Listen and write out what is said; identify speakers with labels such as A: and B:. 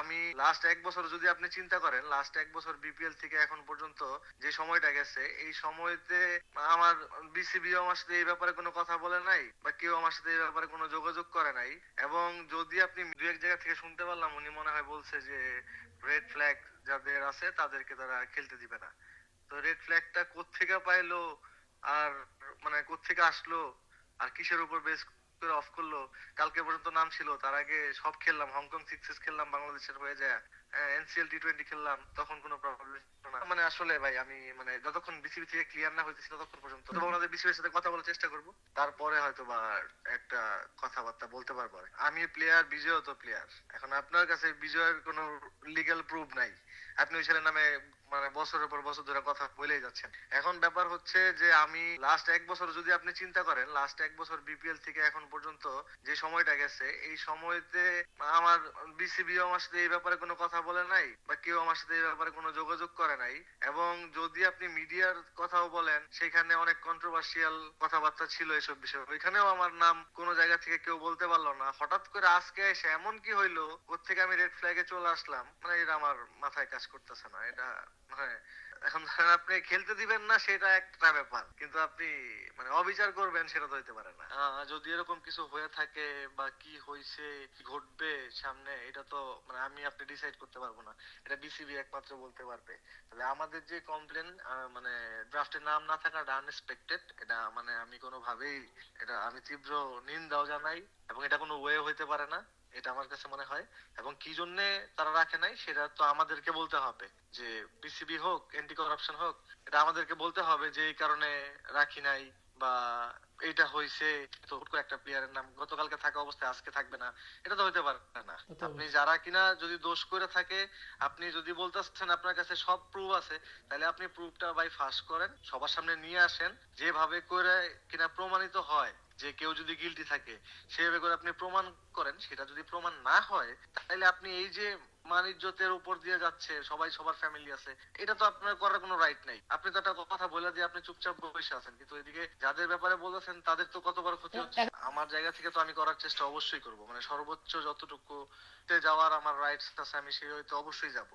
A: আমি লাস্ট এক বছর যদি আপনি চিন্তা করেন লাস্ট এক বছর বিপিএল থেকে এখন পর্যন্ত যে সময়টা গেছে, এই সময়তে আমার বিসিবিও আমার সাথে এই ব্যাপারে কোনো কথা বলে নাই, বা কেউ আমার সাথে এই ব্যাপারে কোনো যোগাযোগ করে নাই, এবং যদি আপনি দু এক জায়গা থেকে শুনতে পারলাম, উনি মনে হয় বলছে যে রেড ফ্ল্যাগ যাদের আছে, তাদেরকে তারা খেলতে দিবে না। তো রেড ফ্ল্যাগটা কোত্থেকে পাইলো, আর মানে কোত্থেকে আসলো, আর কিসের উপর বেস করে অফ করল। কালকে পর্যন্ত নাম ছিল, তার আগে সব খেললাম হংকং সিক্সেস খেললাম, বাংলাদেশের হয়ে যায়। এনসিএল টি টোয়েন্টি খেললাম, তখন কোনো প্রবলেম মানে আসলে ভাই, আমি মানে যতক্ষণ বিসিবি থেকে ক্লিয়ার না হইতেছি ততক্ষণ পর্যন্ত। ওনাদের বিসিবির সাথে কথা বলার চেষ্টা করব। তারপরে হয়তো বা একটা কথাবার্তা বলতে পারব আমি প্লেয়ার বিজয় তো প্লেয়ার এখন আপনার কাছে বিজয়ের কোনো লিগ্যাল প্রুফ নাই। আপনি ওই ছেলের নামে মানে বছরের পর বছর ধরে কথা বলেই যাচ্ছেন। এখন ব্যাপার হচ্ছে যে আমি লাস্ট এক বছর যদি আপনি চিন্তা করেন লাস্ট এক বছর বিপিএল থেকে এখন পর্যন্ত যে সময়টা গেছে, এই সময়তে আমার বিসিবিও আমার সাথে এই ব্যাপারে কোনো কথা বলে নাই বা কেউ আমার সাথে এই ব্যাপারে কোনো যোগাযোগ করে নাই। এবং যদি আপনি মিডিয়ার কথাও বলেন, সেখানে অনেক কন্ট্রোভার্সিয়াল কথাবার্তা ছিল এসব বিষয়ে। ওইখানেও আমার নাম কোনো জায়গা থেকে কেউ বলতে পারল না। হঠাৎ করে আজকে এসে এমন কি হইল কোথেকে আমি রেড ফ্ল্যাগে চলে আসলাম? মানে এটা আমার মাথায় কাজ করতেছে না, এটা এখন ধরেন আপনি খেলতে দিবেন না, সেটা একটা ব্যাপার। কিন্তু আপনি মানে অবিচার করবেন, সেটা তো হইতে পারে না। যদি এরকম কিছু হয়ে থাকে বা কি হয়েছে কি ঘটবে সামনে, এটা তো মানে আমি আপনি ডিসাইড করতে পারব না। এটা বিসিবি একমাত্র বলতে পারবে। তাহলে আমাদের যে কমপ্লেন মানে ড্রাফটে নাম না থাকাটা আনএক্সপেক্টেড এটা মানে আমি কোনোভাবেই, এটা আমি তীব্র নিন্দাও জানাই, এবং এটা কোনো ওয়ে হইতে পারে না। এটা আমার কাছে মনে হয়। এবং কি জন্য তারা রাখে নাই সেটা তো আমাদেরকে বলতে হবে। যে বিসিবি হোক এন্টি করাপশন হোক এটা আমাদেরকে বলতে হবে যে এই কারণে রাখি নাই বা এইটা হয়েছে তো একটা প্লেয়ারের নাম গতকালকে থাকা অবস্থায় আজকে থাকবে না। এটা তো হইতে পারে না। আপনি যারা কিনা যদি দোষ করে থাকে আপনি যদি বলতেছেন আপনার কাছে সব প্রুফ আছে তাহলে আপনি প্রুফটা বাই ফাঁস করেন সবার সামনে নিয়ে আসেন। যেভাবে করে কিনা প্রমাণিত হয় যে কেউ যদি গিলটি থাকে সেভাবে করে আপনি প্রমাণ করেন, সেটা যদি প্রমাণ না হয়, তাহলে আপনি এই যে মান ইজ্জতের উপর দিয়ে যাচ্ছে, সবাই সবার ফ্যামিলি আছে, এটা তো আপনার করার কোনো রাইট নাই। আপনি তো একটা কথা বলে দিয়ে আপনি চুপচাপ বসে আছেন, কিন্তু এদিকে যাদের ব্যাপারে বলেছেন, তাদের তো কত বড় ক্ষতি হচ্ছে? আমার জায়গা থেকে তো আমি করার চেষ্টা অবশ্যই করব। মানে সর্বোচ্চ যতটুকু যাওয়ার আমার রাইটস আছে, আমি সেই হয়তো অবশ্যই যাব।